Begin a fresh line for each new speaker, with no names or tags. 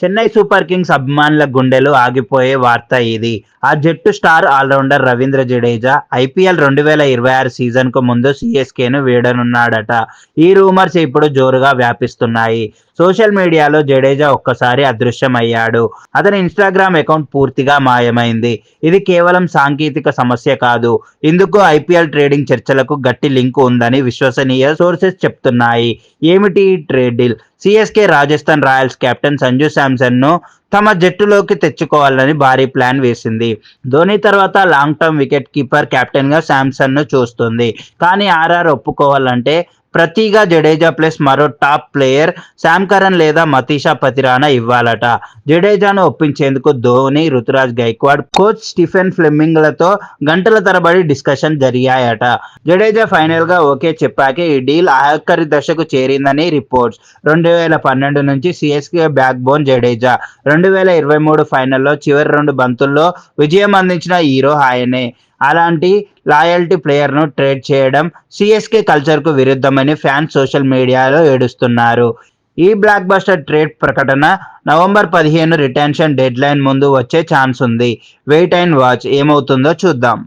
Chennai super Kings అభిమానుల గుండెలు ఆగిపోయే వార్త ఇది. ఆ జట్టు star allrounder Ravindra Jadeja IPL రెండు వేల ఇరవై ఆరు సీజన్కు ముందు సిఎస్కేను వీడనున్నాడట. ఈ రూమర్స్ ఇప్పుడు జోరుగా వ్యాపిస్తున్నాయి. సోషల్ మీడియాలో జడేజా ఒక్కసారి అదృశ్యమయ్యాడు. అతని ఇన్స్టాగ్రామ్ అకౌంట్ పూర్తిగా మాయమైంది. ఇది కేవలం సాంకేతిక సమస్య కాదు. ఇందుకు ఐపీఎల్ ట్రేడింగ్ చర్చలకు గట్టి లింక్ ఉందని విశ్వసనీయ సోర్సెస్ చెప్తున్నాయి. ఏమిటి ఈ trade deal? CSK Rajasthan Royals captain Sanju శాంసన్ను తమ జట్టులోకి తెచ్చుకోవాలని భారీ ప్లాన్ వేసింది. ధోని తర్వాత లాంగ్ టర్మ్ వికెట్ కీపర్ కెప్టెన్గా శాంసన్ను చూస్తుంది. కానీ ఆర్ఆర్ ఒప్పుకోవాలంటే ప్రతిగా జడేజా ప్లస్ మరో టాప్ ప్లేయర్ శామ్ కరణ్ లేదా మతీషా పతిరానా ఇవ్వాలట. జడేజాను ఒప్పించేందుకు ధోని రుతురాజ్ గైక్వాడ్ కోచ్ స్టీఫెన్ ఫ్లెమింగ్లతో గంటల తరబడి డిస్కషన్ జరిగాయట. జడేజా ఫైనల్గా ఓకే చెప్పాకే ఈ డీల్ ఆఖరి దశకు చేరిందని రిపోర్ట్స్. రెండు వేల పన్నెండు నుంచి సిఎస్కే బ్యాక్ బోన్ జడేజా. రెండు వేల ఇరవై మూడు ఫైనల్లో చివరి రెండు బంతుల్లో విజయం అందించిన హీరో ఆయనే. అలాంటి లాయల్టీ ప్లేయర్ను ట్రేడ్ చేయడం సిఎస్కే కల్చర్కు విరుద్ధమని ఫ్యాన్స్ సోషల్ మీడియాలో ఏడుస్తున్నారు. ఈ బ్లాక్ బస్టర్ ట్రేడ్ ప్రకటన నవంబర్ పదిహేను రిటెన్షన్ డెడ్ లైన్ ముందు వచ్చే ఛాన్స్ ఉంది. వెయిట్ అండ్ వాచ్ ఏమవుతుందో చూద్దాం.